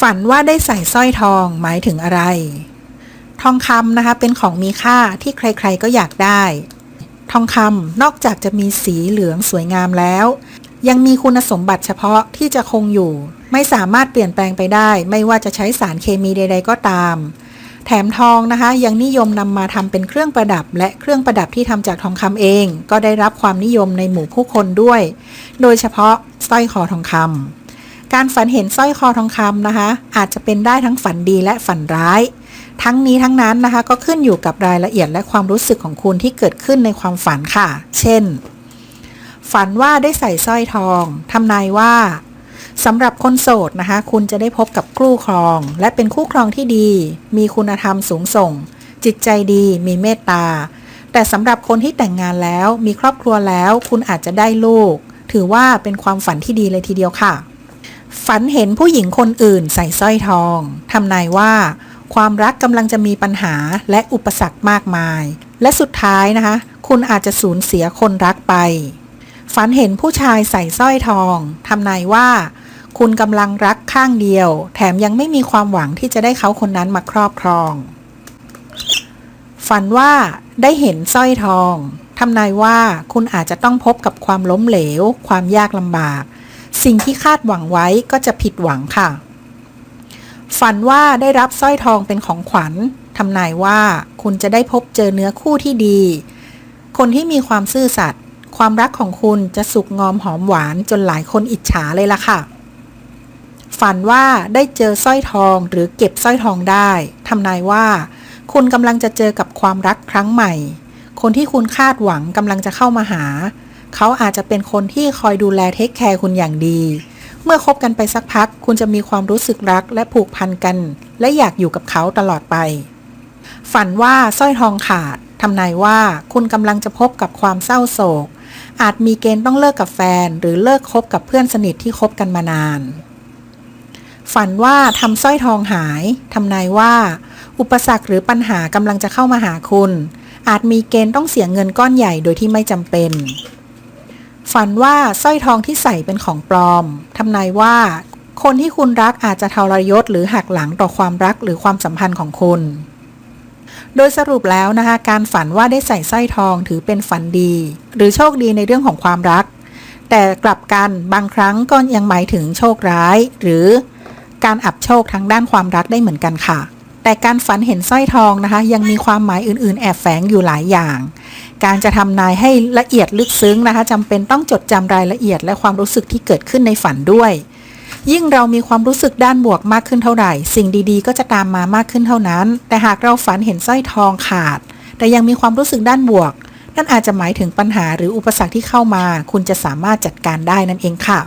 ฝันว่าได้ใส่สร้อยทองหมายถึงอะไร ทองคำนะคะเป็นของมีค่าที่ใครๆก็อยากได้ ทองคำนอกจากจะมีสีเหลืองสวยงามแล้ว ยังมีคุณสมบัติเฉพาะที่จะคงอยู่ ไม่สามารถเปลี่ยนแปลงไปได้ ไม่ว่าจะใช้สารเคมีใด ๆ ก็ตาม แถมทองนะคะ ยังนิยมนำมาทำเป็นเครื่องประดับ และเครื่องประดับที่ทำจากทองคำเอง ก็ได้รับความนิยมในหมู่ผู้คนด้วย โดยเฉพาะสร้อยคอทองคำ การฝันเห็นสร้อยคอทองคำนะคะ อาจจะเป็นได้ทั้งฝันดีและฝันร้าย ทั้งนี้ทั้งนั้นนะคะ ก็ขึ้นอยู่กับรายละเอียดและความรู้สึกของคุณที่เกิดขึ้นในความฝันค่ะ เช่น ฝันว่าได้ใส่สร้อยทองทำนายว่าสำหรับคนโสดนะคะ คุณจะได้พบกับคู่ครอง และเป็นคู่ครองที่ดี มีคุณธรรมสูงส่ง จิตใจดีมีเมตตา แต่สำหรับคนที่แต่งงานแล้วมีครอบครัวแล้ว คุณอาจจะได้ลูก ถือว่าเป็นความฝันที่ดีเลยทีเดียวค่ะ ฝันเห็นผู้หญิงคนอื่นใส่สร้อยทอง ทำนายว่า ความรักกำลังจะมีปัญหาและอุปสรรคมากมาย และสุดท้ายนะคะ คุณอาจจะสูญเสียคนรักไป ฝันเห็นผู้ชายใส่สร้อยทอง ทำนายว่า คุณกำลังรักข้างเดียว แถมยังไม่มีความหวังที่จะได้เขาคนนั้นมาครอบครอง ฝันว่าได้เห็นสร้อยทอง ทำนายว่าคุณอาจจะต้องพบกับความล้มเหลว ความยากลำบาก สิ่งที่คาดหวังไว้ก็จะผิดหวังค่ะ ฝันว่าได้รับสร้อยทองเป็นของขวัญทำนายว่าคุณจะได้พบเจอเนื้อคู่ที่ดี คนที่มีความซื่อสัตย์ความรักของคุณจะสุกงอมหอมหวานจนหลายคนอิจฉาเลยล่ะค่ะ ฝันว่าได้เจอสร้อยทองหรือเก็บสร้อยทองได้ทำนายว่า คุณกำลังจะเจอกับความรักครั้งใหม่ คนที่คุณคาดหวังกำลังจะเข้ามาหา เขาอาจจะเป็นคนที่คอยดูแลเทคแคร์คุณอย่างดี เมื่อคบกันไปสักพัก คุณจะมีความรู้สึกรักและผูกพันกัน และอยากอยู่กับเขาตลอดไป ฝันว่าสร้อยทองขาดทำนายว่าคุณกำลังจะพบกับความเศร้าโศก อาจมีเกณฑ์ต้องเลิกกับแฟน หรือเลิกคบกับเพื่อนสนิทที่คบกันมานาน ฝันว่าทำสร้อยทองหายทำนายว่า อุปสรรคหรือปัญหากำลังจะเข้ามาหาคุณ อาจมีเกณฑ์ต้องเสียเงินก้อนใหญ่โดยที่ไม่จำเป็น ฝันว่าสร้อยทองที่ใส่เป็นของปลอม ทำนายว่า คนที่คุณรักอาจจะทรยศหรือหักหลังต่อความรักหรือความสัมพันธ์ของคุณ โดยสรุปแล้วนะคะ การฝันว่าได้ใส่สร้อยทองถือเป็นฝันดี หรือโชคดีในเรื่องของความรัก แต่กลับกันบางครั้งก็ยังหมายถึงโชคร้าย หรือการอับโชคทางด้านความรักได้เหมือนกันค่ะ แต่การฝันเห็นสร้อยทองนะคะ ยังมีความหมายอื่นๆ แอบแฝงอยู่หลายอย่าง การจะทำนายให้ละเอียดลึกซึ้งนะคะจำเป็นต้องจดจำรายละเอียดและความรู้สึกที่เกิดขึ้นในฝันด้วย ยิ่งเรามีความรู้สึกด้านบวกมากขึ้นเท่าไหร่ สิ่งดีๆ ก็จะตามมามากขึ้นเท่านั้น แต่หากเราฝันเห็นสร้อยทองขาด แต่ยังมีความรู้สึกด้านบวก นั่นอาจจะหมายถึงปัญหาหรืออุปสรรคที่เข้ามา คุณจะสามารถจัดการได้นั่นเองค่ะ